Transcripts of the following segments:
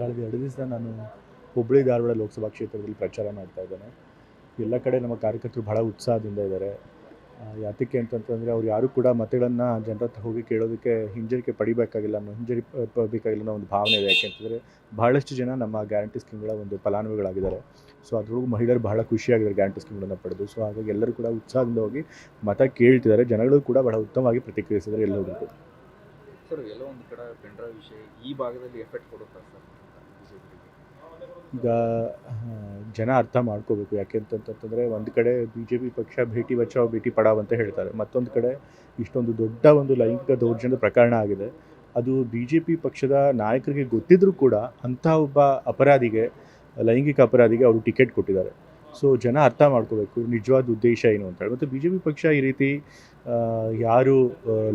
ಕಳೆದ ಎರಡು ದಿವಸ ನಾನು ಹುಬ್ಬಳ್ಳಿ ಧಾರವಾಡ ಲೋಕಸಭಾ ಕ್ಷೇತ್ರದಲ್ಲಿ ಪ್ರಚಾರ ಮಾಡ್ತಾ ಇದ್ದೇನೆ. ಎಲ್ಲ ಕಡೆ ನಮ್ಮ ಕಾರ್ಯಕರ್ತರು ಬಹಳ ಉತ್ಸಾಹದಿಂದ ಇದ್ದಾರೆ. ಯಾತಕ್ಕೆ ಅಂತಂತಂದರೆ ಅವ್ರು ಯಾರು ಕೂಡ ಮತಗಳನ್ನು ಜನರ ಹೋಗಿ ಕೇಳೋದಕ್ಕೆ ಹಿಂಜರಿಕೆ ಪಡಿಬೇಕಾಗಿಲ್ಲ ಅನ್ನೋ ಹಿಂಜರಿ ಬೇಕಾಗಿಲ್ಲ ಅನ್ನೋ ಒಂದು ಭಾವನೆ ಇದೆ. ಯಾಕೆಂತಂದರೆ ಬಹಳಷ್ಟು ಜನ ನಮ್ಮ ಗ್ಯಾರಂಟಿ ಸ್ಕೀಮ್ಗಳ ಒಂದು ಫಲಾನುಭವಿಗಳಾಗಿದ್ದಾರೆ. ಸೊ ಅದ್ರೊಳಗೂ ಮಹಿಳೆಯರು ಬಹಳ ಖುಷಿಯಾಗಿದ್ದಾರೆ ಗ್ಯಾರಂಟಿ ಸ್ಕೀಮ್ಗಳನ್ನು ಪಡೆದು. ಸೊ ಹಾಗಾಗಿ ಎಲ್ಲರೂ ಕೂಡ ಉತ್ಸಾಹದಿಂದ ಹೋಗಿ ಮತ ಕೇಳ್ತಿದ್ದಾರೆ. ಜನಗಳು ಕೂಡ ಬಹಳ ಉತ್ತಮವಾಗಿ ಪ್ರತಿಕ್ರಿಯಿಸಿದ್ದಾರೆ ಎಲ್ಲರೂ ಕೂಡ ಸರ್ ಎಲ್ಲ ಒಂದು ಕಡೆ ವಿಷಯ ಈ ಭಾಗದಲ್ಲಿ ಎಫೆಕ್ಟ್ ಕೊಡುತ್ತಾ ಸರ್ ಈಗ ಜನ ಅರ್ಥ ಮಾಡ್ಕೋಬೇಕು. ಯಾಕೆ ಅಂತಂತಂದರೆ ಒಂದು ಕಡೆ ಬಿ ಜೆ ಪಿ ಪಕ್ಷ ಭೇಟಿ ಬಚಾವ್ ಭೇಟಿ ಪಡಾವ್ ಅಂತ ಹೇಳ್ತಾರೆ. ಮತ್ತೊಂದು ಕಡೆ ಇಷ್ಟೊಂದು ದೊಡ್ಡ ಒಂದು ಲೈಂಗಿಕ ದೌರ್ಜನ್ಯದ ಪ್ರಕರಣ ಆಗಿದೆ. ಅದು ಬಿ ಜೆ ಪಿ ಪಕ್ಷದ ನಾಯಕರಿಗೆ ಗೊತ್ತಿದ್ದರೂ ಕೂಡ ಅಂಥ ಒಬ್ಬ ಅಪರಾಧಿಗೆ, ಲೈಂಗಿಕ ಅಪರಾಧಿಗೆ ಅವರು ಟಿಕೆಟ್ ಕೊಟ್ಟಿದ್ದಾರೆ. ಸೊ ಜನ ಅರ್ಥ ಮಾಡ್ಕೋಬೇಕು ನಿಜವಾದ ಉದ್ದೇಶ ಏನು ಅಂತ ಹೇಳಿ. ಮತ್ತು ಬಿ ಜೆ ಪಿ ಪಕ್ಷ ಈ ರೀತಿ ಯಾರು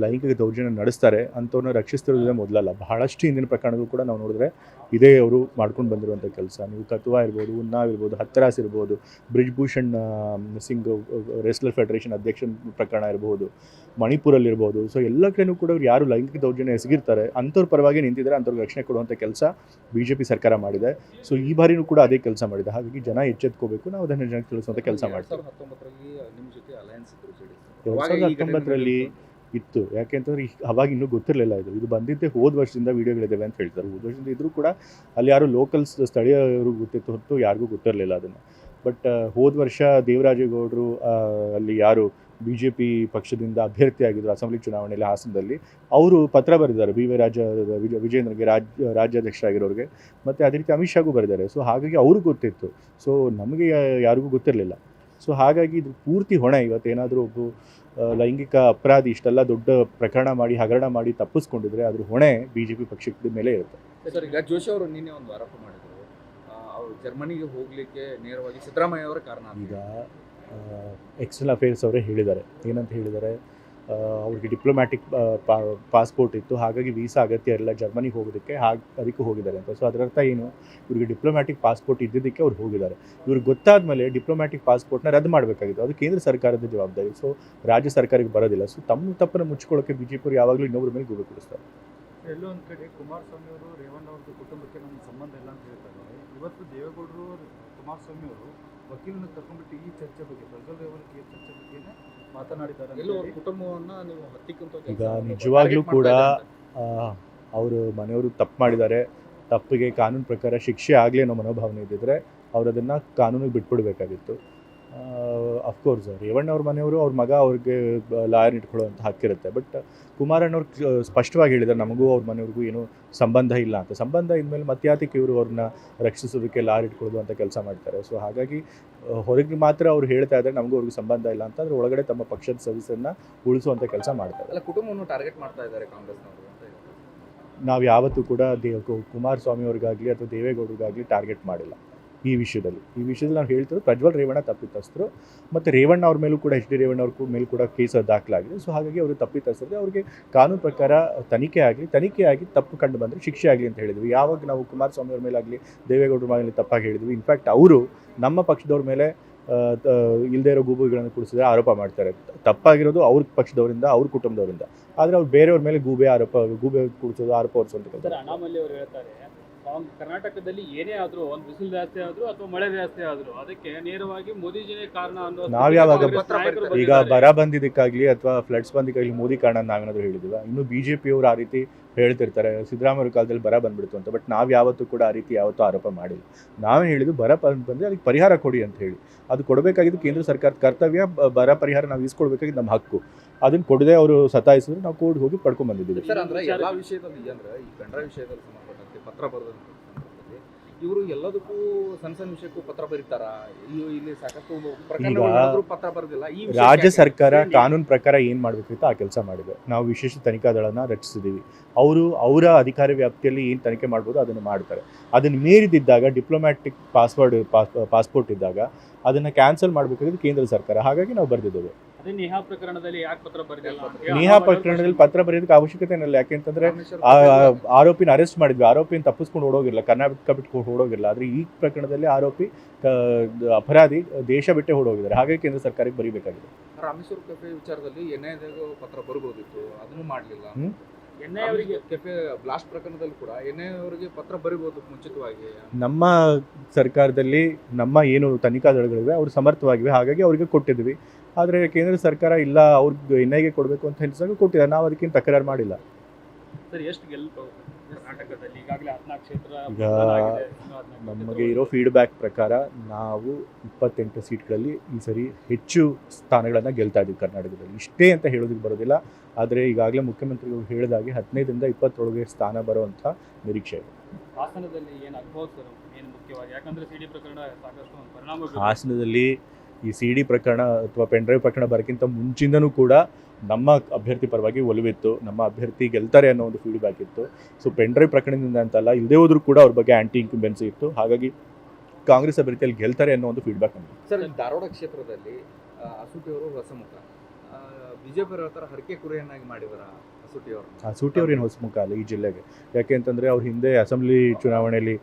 ಲೈಂಗಿಕ ದೌರ್ಜನ್ಯ ನಡೆಸ್ತಾರೆ ಅಂಥವ್ರನ್ನ ರಕ್ಷಿಸ್ತಿರೋದೇ ಮೊದಲಲ್ಲ. ಬಹಳಷ್ಟು ಹಿಂದಿನ ಪ್ರಕರಣಗಳು ಕೂಡ ನಾವು ನೋಡಿದ್ರೆ ಇದೇ ಅವರು ಮಾಡ್ಕೊಂಡು ಬಂದಿರುವಂಥ ಕೆಲಸ. ನೀವು ಕತುವಾ ಇರ್ಬೋದು, ಉನ್ನಾವ್ ಇರ್ಬೋದು ಹತ್ತರಾಸ್ ಇರ್ಬೋದು, ಬ್ರಿಜ್ಭೂಷಣ್ ಭೂಷಣ್ ಸಿಂಗ್ ರೆಸ್ಲರ್ ಫೆಡರೇಷನ್ ಅಧ್ಯಕ್ಷನ ಪ್ರಕರಣ ಇರ್ಬೋದು ಮಣಿಪುರಲ್ಲಿರ್ಬೋದು ಸೊ ಎಲ್ಲ ಕಡೆಯೂ ಕೂಡ ಅವ್ರು ಯಾರು ಲೈಂಗಿಕ ದೌರ್ಜನ್ಯ ಎಸಗಿರ್ತಾರೆ ಅಂಥವ್ರ ಪರವಾಗಿ ನಿಂತಿದ್ದಾರೆ ಅಂಥವ್ರಿಗೆ ರಕ್ಷಣೆ ಕೊಡುವಂಥ ಕೆಲಸ ಬಿ ಜೆ ಪಿ ಸರ್ಕಾರ ಮಾಡಿದೆ. ಸೊ ಈ ಬಾರಿನೂ ಕೂಡ ಅದೇ ಕೆಲಸ ಮಾಡಿದೆ. ಹಾಗಾಗಿ ಜನ ಎಚ್ಚೆತ್ಕೋಬೇಕು. ನಾವು ಅದನ್ನು ಜನಕ್ಕೆ ತಿಳಿಸುವಂಥ ಕೆಲಸ ಮಾಡ್ತಾರೆ. ಎರಡು ಸಾವಿರದ ಹತ್ತೊಂಬತ್ತರಲ್ಲಿ ಇತ್ತು. ಯಾಕೆಂತಂದ್ರೆ ಅವಾಗ ಇನ್ನೂ ಗೊತ್ತಿರಲಿಲ್ಲ ಇದು. ಇದು ಬಂದಿದ್ದೆ ಹೋದ ವರ್ಷದಿಂದ ವೀಡಿಯೋಗಳಿದ್ದಾವೆ ಅಂತ ಹೇಳ್ತಾರೆ. ಹೋದ ವರ್ಷದಿಂದ ಇದ್ರೂ ಕೂಡ ಅಲ್ಲಿ ಯಾರು ಲೋಕಲ್ಸ್ ಸ್ಥಳೀಯರು ಗೊತ್ತಿತ್ತು ಹೊರತು ಯಾರಿಗೂ ಗೊತ್ತಿರಲಿಲ್ಲ ಅದನ್ನು. ಬಟ್ ಹೋದ ವರ್ಷ ದೇವರಾಜೇಗೌಡರು ಅಲ್ಲಿ ಯಾರು ಬಿ ಜೆ ಪಿ ಪಕ್ಷದಿಂದ ಅಭ್ಯರ್ಥಿ ಆಗಿದ್ರು ಅಸೆಂಬ್ಲಿ ಚುನಾವಣೆಯಲ್ಲಿ ಹಾಸನದಲ್ಲಿ. ಅವರು ಪತ್ರ ಬರೆದಿದ್ದಾರೆ. ಬಿ ವಿ ರಾಜ ವಿಜಯೇಂದ್ರಗೆ ವಿಜೇಂದ್ರಗೆ ರಾಜ್ಯ ರಾಜ್ಯಾಧ್ಯಕ್ಷರಾಗಿರೋರಿಗೆ. ಮತ್ತು ಅದೇ ರೀತಿ ಅಮಿತ್ ಶಾಗೂ ಬರೆದಿದ್ದಾರೆ. ಸೊ ಹಾಗಾಗಿ ಅವ್ರಿಗೂ ಗೊತ್ತಿತ್ತು. ಸೊ ನಮಗೆ ಯಾರಿಗೂ ಗೊತ್ತಿರಲಿಲ್ಲ. ಸೊ ಹಾಗಾಗಿ ಇದು ಪೂರ್ತಿ ಹೊಣೆ. ಇವತ್ತೇನಾದರೂ ಒಬ್ಬ ಲೈಂಗಿಕ ಅಪರಾಧಿ ಇಷ್ಟೆಲ್ಲ ದೊಡ್ಡ ಪ್ರಕರಣ ಮಾಡಿ ಹಗರಣ ಮಾಡಿ ತಪ್ಪಿಸ್ಕೊಂಡಿದ್ರೆ ಅದ್ರ ಹೊಣೆ ಬಿ ಜೆ ಪಿ ಪಕ್ಷದ ಮೇಲೆ ಇರುತ್ತೆ. ಸರ್ ಈಗ ಜೋಶಿ ಅವರು ನಿನ್ನೆ ಒಂದು ಆರೋಪ ಮಾಡಿದ್ರು. ಅವರು ಜರ್ಮನಿಗೆ ಹೋಗಲಿಕ್ಕೆ ನೇರವಾಗಿ ಸಿದ್ದರಾಮಯ್ಯ ಅವರ ಕಾರಣ. ಈಗ ಎಕ್ಸ್ಟರ್ನಲ್ ಅಫೇರ್ಸ್ ಅವರೇ ಹೇಳಿದ್ದಾರೆ. ಏನಂತ ಹೇಳಿದ್ದಾರೆ? ಅವ್ರಿಗೆ ಡಿಪ್ಲೊಮ್ಯಾಟಿಕ್ ಪಾಸ್ಪೋರ್ಟ್ ಇತ್ತು. ಹಾಗಾಗಿ ವೀಸಾ ಅಗತ್ಯ ಇರಲಿಲ್ಲ ಜರ್ಮನಿಗೆ ಹೋಗೋದಕ್ಕೆ ಹಾಗೆ, ಅದಕ್ಕೆ ಹೋಗಿದ್ದಾರೆ ಅಂತ. ಸೊ ಅದರರ್ಥ ಏನು? ಇವರಿಗೆ ಡಿಪ್ಲೊಮ್ಯಾಟಿಕ್ ಪಾಸ್ಪೋರ್ಟ್ ಇದ್ದಿದ್ದಕ್ಕೆ ಅವ್ರು ಹೋಗಿದ್ದಾರೆ. ಇವ್ರಿಗೆ ಗೊತ್ತಾದ ಮೇಲೆ ಡಿಪ್ಲೊಮ್ಯಾಟಿಕ್ ಪಾಸ್ಪೋರ್ಟ್ನ ರದ್ದು ಮಾಡಬೇಕಾಗಿತ್ತು. ಅದು ಕೇಂದ್ರ ಸರ್ಕಾರದ ಜವಾಬ್ದಾರಿ. ಸೊ ರಾಜ್ಯ ಸರ್ಕಾರಕ್ಕೆ ಬರೋದಿಲ್ಲ. ಸೊ ತಮ್ಮ ತಪ್ಪನ್ನು ಜೆ ಪಿ ಯಾವಾಗಲೂ ಇನ್ನೊಬ್ಬರ ಮೇಲೆ ಗುರು ಕೊಡಿಸ್ತಾರೆ. ಎಲ್ಲೋ ಒಂದು ಕಡೆ ಕುಮಾರಸ್ವಾಮಿ ಅವರು, ರೇವಣ್ಣ ಅವ್ರದ್ದು ಕುಟುಂಬಕ್ಕೆ ನಮ್ಮ ಸಂಬಂಧ ಇಲ್ಲ ಅಂತ ಹೇಳ್ತಾರೆ ಇವತ್ತು ದೇವೇಗೌಡರು, ಕುಮಾರಸ್ವಾಮಿ ಅವರು ವಕೀಲನ ಕರ್ಕೊಂಡ್ಬಿಟ್ಟು ಈ ಚರ್ಚೆ ಬಗ್ಗೆ ಪ್ರಜ್ವಲ್ ರೇವಣಿಗೆ ಕೇಸ್ ಚರ್ಚೆ ಬಗ್ಗೆನೇ ಮಾತನಾಡಿದ್ದಾರೆ ಎಲ್ಲೋ ಅವ್ರ. ಕುಟುಂಬವನ್ನ ನೀವು ಹತ್ತಿಕ್ಕಂತ ಈಗ ನಿಜವಾಗ್ಲೂ ಕೂಡ ಅವರು ಮನೆಯವರು ತಪ್ಪು ಮಾಡಿದ್ದಾರೆ. ತಪ್ಪಿಗೆ ಕಾನೂನು ಪ್ರಕಾರ ಶಿಕ್ಷೆ ಆಗಲಿ ಅನ್ನೋ ಮನೋಭಾವನೆ ಇದ್ದಿದ್ರೆ ಅವ್ರು ಅದನ್ನು ಕಾನೂನಿಗೆ ಬಿಟ್ಬಿಡ್ಬೇಕಾಗಿತ್ತು. ಅಫ್ಕೋರ್ಸ್ ರೇವಣ್ಣ ಅವ್ರ ಮನೆಯವರು ಅವ್ರ ಮಗ ಅವ್ರಿಗೆ ಲಾಯರ್ ಇಟ್ಕೊಳ್ಳೋ ಅಂತ ಹಾಕಿರುತ್ತೆ ಬಟ್ ಕುಮಾರಣ್ಣವ್ರು ಸ್ಪಷ್ಟವಾಗಿ ಹೇಳಿದ್ದಾರೆ ನಮಗೂ ಅವ್ರ ಮನೆಯವ್ರಿಗೂ ಏನೂ ಸಂಬಂಧ ಇಲ್ಲ ಅಂತ. ಸಂಬಂಧ ಇದ್ಮೇಲೆ ಮತ್ಯಾತಕ್ಕೆ ಇವರು ಅವ್ರನ್ನ ರಕ್ಷಿಸೋದಕ್ಕೆ ಲಾಯರ್ ಇಟ್ಕೊಳ್ಳೋದು ಅಂತ ಕೆಲಸ ಮಾಡ್ತಾರೆ. ಸೊ ಹಾಗಾಗಿ ಹೊರಗೆ ಮಾತ್ರ ಅವ್ರು ಹೇಳ್ತಾ ಇದ್ದಾರೆ ನಮಗೂ ಅವ್ರಿಗೆ ಸಂಬಂಧ ಇಲ್ಲ ಅಂತ. ಅದ್ರ ಒಳಗಡೆ ತಮ್ಮ ಪಕ್ಷದ ಸದಸ್ಯರನ್ನ ಉಳಿಸುವಂಥ ಕೆಲಸ ಮಾಡ್ತಾರೆ ಅಲ್ಲ ಕುಟುಂಬವನ್ನು ಟಾರ್ಗೆಟ್ ಮಾಡ್ತಾ ಇದ್ದಾರೆ ಕಾಂಗ್ರೆಸ್ನವರು ಅಂತ ನಾವು ಯಾವತ್ತೂ ಕೂಡ ಕು- ಕುಮಾರಸ್ವಾಮಿ ಅವ್ರಿಗಾಗಲಿ ಅಥವಾ ದೇವೇಗೌಡರಿಗಾಗಲಿ ಟಾರ್ಗೆಟ್ ಮಾಡಿಲ್ಲ. ಈ ವಿಷಯದಲ್ಲಿ. ಈ ವಿಷಯದಲ್ಲಿ ನಾವು ಹೇಳ್ತಿರೋದು ಪ್ರಜ್ವಲ್ ರೇವಣ್ಣ ತಪ್ಪಿತಸ್ಥರು ಮತ್ತು ರೇವಣ್ಣ ಅವ್ರ ಮೇಲೂ ಕೂಡ ಎಚ್ ಡಿ ರೇವಣ್ಣ ಅವ್ರ ಮೇಲೂ ಕೂಡ ಕೇಸ್ ದಾಖಲಾಗಿದೆ. ಸೊ ಹಾಗಾಗಿ ಅವರು ತಪ್ಪಿತಸ್ಥರಿಗೆ ಅವರಿಗೆ ಕಾನೂನು ಪ್ರಕಾರ ತನಿಖೆ ಆಗಲಿ, ತನಿಖೆ ಆಗಿ ತಪ್ಪು ಕಂಡು ಬಂದರೆ ಶಿಕ್ಷೆ ಆಗಲಿ ಅಂತ ಹೇಳಿದ್ವಿ. ಯಾವಾಗ ನಾವು ಕುಮಾರಸ್ವಾಮಿ ಅವ್ರ ಮೇಲಾಗಲಿ, ದೇವೇಗೌಡರ ಮೇಲೆ ತಪ್ಪಾಗಿ ಹೇಳಿದ್ವಿ. ಇನ್ಫ್ಯಾಕ್ಟ್ ಅವರು ನಮ್ಮ ಪಕ್ಷದವ್ರ ಮೇಲೆ ಇಲ್ಲದೇ ಇರೋ ಗೂಬೆಗಳನ್ನು ಕುಡಿಸಿದ್ರೆ ಆರೋಪ ಮಾಡ್ತಾರೆ. ತಪ್ಪಾಗಿರೋದು ಅವ್ರ ಪಕ್ಷದವರಿಂದ, ಅವ್ರ ಕುಟುಂಬದವರಿಂದ. ಆದರೆ ಅವ್ರು ಬೇರೆಯವ್ರ ಮೇಲೆ ಗೂಬೆ ಆರೋಪ, ಗೂಬೆ ಕುಡಿಸೋದು ಆರೋಪ ಹೊರಿಸುವಂಥ ಕಾಂಗ್- ಕರ್ನಾಟಕದಲ್ಲಿ ಏನೇ ಆದ್ರೂ ಒಂದು ಬಿಸಿಲು ಜಾಸ್ತಿ ಆದ್ರೂ ಅಥವಾ ಮಳೆ ಜಾಸ್ತಿ ಆದ್ರೂ ಅದಕ್ಕೆ ನೇರವಾಗಿ ಮೋದಿಜಿನೇ ಕಾರಣ ಅನ್ನೋ ನಾವು ಯಾವಾಗ ಈಗ. ಬರ ಬಂದಿದ್ದಕ್ಕಾಗಲಿ ಅಥವಾ ಫ್ಲಡ್ಸ್ ಬಂದಿದ್ದಾಗಲಿ ಮೋದಿ ಕಾರಣ ನಾವೇನಾದರೂ ಹೇಳಿದಿವ ಇನ್ನು ಬಿ ಜೆ ಪಿಯವರು ಆ ರೀತಿ ಹೇಳ್ತಿರ್ತಾರೆ ಸಿದ್ದರಾಮಯ್ಯ ಕಾಲದಲ್ಲಿ ಬರ ಬಂದ್ಬಿಡ್ತು ಅಂತ ಬಟ್ ನಾವು ಯಾವತ್ತೂ ಕೂಡ ಆ ರೀತಿ ಯಾವತ್ತೂ ಆರೋಪ ಮಾಡಿಲ್ಲ. ನಾವೇ ಹೇಳಿದ್ದು ಬರ ಬಂದರೆ ಬಂದ್ರೆ ಅದಕ್ಕೆ ಪರಿಹಾರ ಕೊಡಿ ಅಂತ ಹೇಳಿ. ಅದು ಕೊಡಬೇಕಾಗಿದ್ದು ಕೇಂದ್ರ ಸರ್ಕಾರದ ಕರ್ತವ್ಯ ಬರ ಪರಿಹಾರ ನಾವು ಇಸ್ಕೊಳ್ಬೇಕಾಗಿದ್ದು ನಮ್ಮ ಹಕ್ಕು. ಅದನ್ನು ಕೊಡದೆ ಅವರು ಸತಾಯಿಸಿದ್ರೆ ನಾವು ಕೋರ್ಟ್ ಹೋಗಿ ಪಡ್ಕೊಂಡ್ ಬಂದಿದ್ದೀವಿ. ಪತ್ರ ಬರೆದ ಸಂದರ್ಭದಲ್ಲಿ ಇವರು ಎಲ್ಲದಕ್ಕೂ ಸಣ್ಣ ಸಣ್ಣ ವಿಷಯಕ್ಕೂ ಪತ್ರ ಬರೀತಾರ? ಇಲ್ಲಿ ಸಾಕಷ್ಟು ಪತ್ರ ಬರೆದಿಲ್ಲ. ಈ ರಾಜ್ಯ ಸರ್ಕಾರ ಕಾನೂನು ಪ್ರಕಾರ ಏನು ಮಾಡಬೇಕಿತ್ತು ಆ ಕೆಲಸ ಮಾಡಿದೆ. ನಾವು ವಿಶೇಷ ತನಿಖಾ ದಳನ ರಚಿಸಿದ್ದೀವಿ ಅವರು ಅವರ ಅಧಿಕಾರ ವ್ಯಾಪ್ತಿಯಲ್ಲಿ ಏನು ತನಿಖೆ ಮಾಡ್ಬೋದು ಅದನ್ನು ಮಾಡ್ತಾರೆ. ಅದನ್ನು ಮೀರಿದಿದ್ದಾಗ ಡಿಪ್ಲೊಮ್ಯಾಟಿಕ್ ಪಾಸ್ವರ್ಡ್ ಪಾಸ್ಪೋರ್ಟ್ ಇದ್ದಾಗ ಅದನ್ನು ಕ್ಯಾನ್ಸಲ್ ಮಾಡಬೇಕಾಗಿದ್ದು ಕೇಂದ್ರ ಸರ್ಕಾರ. ಹಾಗಾಗಿ ನಾವು ಬರೆದಿದ್ದೇವೆ. ನೇಹಾ ಪ್ರಕರಣದಲ್ಲಿ ಪತ್ರ ಬರೆಯೋದಕ್ಕೆ ಅವಶ್ಯಕತೆ ಏನಿಲ್ಲ. ಯಾಕೆಂತಂದ್ರೆ ಆರೋಪಿನ ಅರೆಸ್ಟ್ ಮಾಡಿದ್ವಿ. ಆರೋಪಿನ ತಪ್ಪಿಸ್ಕೊಂಡು ಓಡೋಗಿರಲ್ಲ ಕರ್ನಾಟಕ ಬಿಟ್ಟು ಓಡೋಗಿರಲ್ಲ ಆದ್ರೆ ಈ ಪ್ರಕರಣದಲ್ಲಿ ಆರೋಪಿ ಅಪರಾಧಿ ದೇಶ ಬಿಟ್ಟೆ ಓಡೋಗಿದ್ದಾರೆ. ಹಾಗಾಗಿ ಕೇಂದ್ರ ಸರ್ಕಾರಕ್ಕೆ ಬರೀಬೇಕಾಗಿದೆ. ರಾಮೇಶ್ವರ ವಿಚಾರದಲ್ಲಿ ಪತ್ರ ಬರ್ಬೋದಿತ್ತು. ಅದನ್ನು ಮಾಡಲಿಲ್ಲ. ಅವರಿಗೆ ಕೆಫೆ ಬ್ಲಾಸ್ಟ್ ಪ್ರಕರಣದಲ್ಲಿ ಕೂಡ ಅವರಿಗೆ ಪತ್ರ ಬರಿಬಹುದು ಮುಂಚಿತವಾಗಿ. ನಮ್ಮ ಸರ್ಕಾರದಲ್ಲಿ ನಮ್ಮ ಏನು ತನಿಖಾ ದಳಗಳಿವೆ ಅವರು ಸಮರ್ಥವಾಗಿವೆ ಹಾಗಾಗಿ ಅವರಿಗೆ ಕೊಟ್ಟಿದ್ವಿ. ಆದರೆ ಕೇಂದ್ರ ಸರ್ಕಾರ ಇಲ್ಲ ಅವ್ರಿಗೆ ಎನ್ ಐಗೆ ಕೊಡಬೇಕು ಅಂತ ಹೇಳಿದಾಗ ಕೊಟ್ಟಿದ್ದಾರೆ ನಾವು ಅದಕ್ಕಿಂತ ತಕರಾರು ಮಾಡಿಲ್ಲ. ಸರ್ ಎಷ್ಟು ಗೆಲ್ಬಹುದು ಕರ್ನಾಟಕದಲ್ಲಿ ಈಗಾಗಲೇ ಹದಿನಾಲ್ಕು ಕ್ಷೇತ್ರ ಈಗ ನಮಗೆ ಇರೋ ಫೀಡ್ಬ್ಯಾಕ್ ಪ್ರಕಾರ ನಾವು ಇಪ್ಪತ್ತೆಂಟು ಸೀಟ್ಗಳಲ್ಲಿ ಈ ಸರಿ ಹೆಚ್ಚು ಸ್ಥಾನಗಳನ್ನು ಗೆಲ್ತಾ ಇದ್ದೀವಿ ಕರ್ನಾಟಕದಲ್ಲಿ. ಇಷ್ಟೇ ಅಂತ ಹೇಳೋದಕ್ಕೆ ಬರೋದಿಲ್ಲ. ಆದರೆ ಈಗಾಗಲೇ ಮುಖ್ಯಮಂತ್ರಿಗಳು ಹೇಳಿದಾಗೆ ಹದಿನೈದರಿಂದ ಇಪ್ಪತ್ತೊಳಗೆ ಸ್ಥಾನ ಬರುವಂಥ ನಿರೀಕ್ಷೆ ಇದೆ. ಹಾಸನದಲ್ಲಿ ಏನು ಸರ್ ಏನು ಮುಖ್ಯವಾಗಿ? ಯಾಕಂದ್ರೆ ಸಿಡಿ ಪ್ರಕರಣ ಸಾಕಷ್ಟು ಪರಿಣಾಮ. ಹಾಸನದಲ್ಲಿ ಈ ಸಿ ಡಿ ಪ್ರಕರಣ ಅಥವಾ ಪೆನ್ಡ್ರೈವ್ ಪ್ರಕರಣ ಬರೋಕ್ಕಿಂತ ಮುಂಚಿಂದನೂ ಕೂಡ ನಮ್ಮ ಅಭ್ಯರ್ಥಿ ಪರವಾಗಿ ಒಲವಿತ್ತು. ನಮ್ಮ ಅಭ್ಯರ್ಥಿ ಗೆಲ್ತಾರೆ ಅನ್ನೋ ಒಂದು ಫೀಡ್ಬ್ಯಾಕ್ ಇತ್ತು. ಸೊ ಪೆನ್ಡ್ರೈವ್ ಪ್ರಕರಣದಿಂದ ಅಂತಲ್ಲ ಇಲ್ಲದೇ ಹೋದ್ರೂ ಕೂಡ ಅವ್ರ ಬಗ್ಗೆ ಆ್ಯಂಟಿ ಇನ್ಕಂಬೆನ್ಸಿ ಇತ್ತು. ಹಾಗಾಗಿ ಕಾಂಗ್ರೆಸ್ ಅಭ್ಯರ್ಥಿಯಲ್ಲಿ ಗೆಲ್ತಾರೆ ಅನ್ನೋ ಒಂದು ಫೀಡ್ಬ್ಯಾಕ್ ನಮಗೆ ಸರ್ ಧಾರವಾಡ ಕ್ಷೇತ್ರದಲ್ಲಿ ಅಸೂಟಿಯವರು ಹೊಸಮುಖ. ಬಿಜೆಪಿ ಥರ ಹರಕೆ ಕುರಿಯನ್ನಾಗಿ ಮಾಡಿದಾರ ಅಸೂಟಿಯವರು ಅಸೂಟಿಯವ್ರು ಏನು ಹೊಸಮುಖ ಅಲ್ಲ ಈ ಜಿಲ್ಲೆಗೆ? ಯಾಕೆ ಅಂತಂದರೆ ಅವ್ರು ಹಿಂದೆ ಅಸೆಂಬ್ಲಿ ಚುನಾವಣೆಯಲ್ಲಿ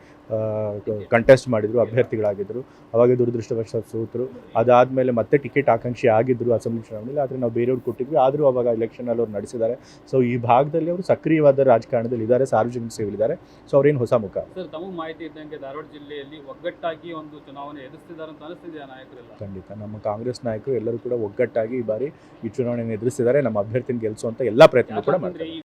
ಕಂಟೆಸ್ಟ್ ಮಾಡಿದರು ಅಭ್ಯರ್ಥಿಗಳಾಗಿದ್ದರು ಅವಾಗ ದುರದೃಷ್ಟವಶ ಸೋತರು. ಅದಾದಮೇಲೆ ಮತ್ತೆ ಟಿಕೆಟ್ ಆಕಾಂಕ್ಷಿ ಆಗಿದ್ದರು ಅಸೆಂಬ್ಲಿ ಚುನಾವಣೆಯಲ್ಲಿ ಆದರೆ ನಾವು ಬೇರೆಯವ್ರು ಕೊಟ್ಟಿದ್ವಿ. ಆದರೂ ಅವಾಗ ಎಲೆಕ್ಷನಲ್ಲಿ ಅವ್ರು ನಡೆಸಿದ್ದಾರೆ. ಸೊ ಈ ಭಾಗದಲ್ಲಿ ಅವರು ಸಕ್ರಿಯವಾದ ರಾಜಕಾರಣದಲ್ಲಿ ಇದ್ದಾರೆ ಸಾರ್ವಜನಿಕ ಸೇವೆಗಳಿದ್ದಾರೆ ಸೊ ಅವ್ರೇನು ಹೊಸ ಮುಖ? ಸರ್ ತಮಗೆ ಮಾಹಿತಿ ಇದ್ದಂಗೆ ಧಾರವಾಡ ಜಿಲ್ಲೆಯಲ್ಲಿ ಒಗ್ಗಟ್ಟಾಗಿ ಒಂದು ಚುನಾವಣೆ ಎದುರಿಸ್ತಿದ್ದಾರೆ ಅಂತ ಅನಿಸ್ತಿದೆಯಾ ನಾಯಕರೆಲ್ಲ? ಖಂಡಿತ. ನಮ್ಮ ಕಾಂಗ್ರೆಸ್ ನಾಯಕರು ಎಲ್ಲರೂ ಕೂಡ ಒಗ್ಗಟ್ಟಾಗಿ ಈ ಬಾರಿ ಈ ಚುನಾವಣೆಯನ್ನು ಎದುರಿಸಿದ್ದಾರೆ ನಮ್ಮ ಅಭ್ಯರ್ಥಿನ ಗೆಲ್ಲಿಸುವಂಥ ಎಲ್ಲ ಪ್ರಯತ್ನ ಕೂಡ ಈ